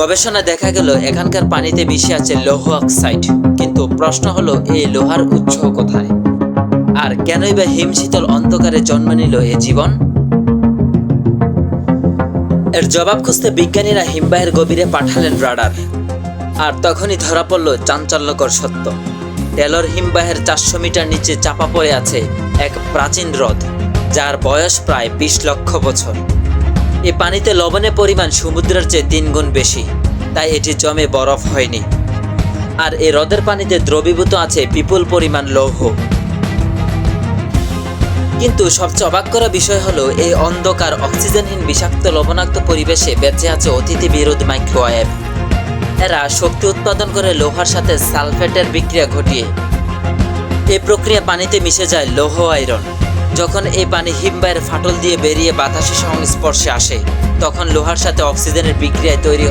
গবেষণায় দেখা গেল, এখানকার পানিতে মিশে আছে লৌহ অক্সাইড। কিন্তু প্রশ্ন হলো, এই লোহার উৎস কোথায়? আর কেনই বা হিমশীতল অন্ধকারে জন্ম নিল এ জীবন? এর জবাব খুঁজতে বিজ্ঞানীরা হিমবাহের গভীরে পাঠালেন রাডার। আর তখনই ধরা পড়ল চাঞ্চল্যকর সত্য। টেলর হিমবাহের চারশো মিটার নিচে চাপা পড়ে আছে এক প্রাচীন হ্রদ, যার বয়স প্রায় বিশ লক্ষ বছর। এ পানিতে লবণের পরিমাণ সমুদ্রের চেয়ে তিন গুণ বেশি, তাই এটি জমে বরফ হয়নি। আর এ হ্রদের পানিতে দ্রবীভূত আছে বিপুল পরিমাণ লৌহ। কিন্তু সবচেয়ে অবাক করা বিষয় হলো এই অন্ধকার অক্সিজেনহীন বিষাক্ত লবণাক্ত পরিবেশে বেঁচে আছে অতিথি বিরোধ মাইক্রোওয়েভ। এরা শক্তি উৎপাদন করে লোহার সাথে সালফেটের বিক্রিয়া ঘটিয়ে এই প্রক্রিয়া পানিতে মিশে যায় লৌহ আয়রন। যখন এই পানি হিমবাহের ফাটল দিয়ে বেরিয়ে বাতাসের সংস্পর্শে আসে, তখন লোহার সাথে অক্সিজেনের বিক্রিয়ায় তৈরি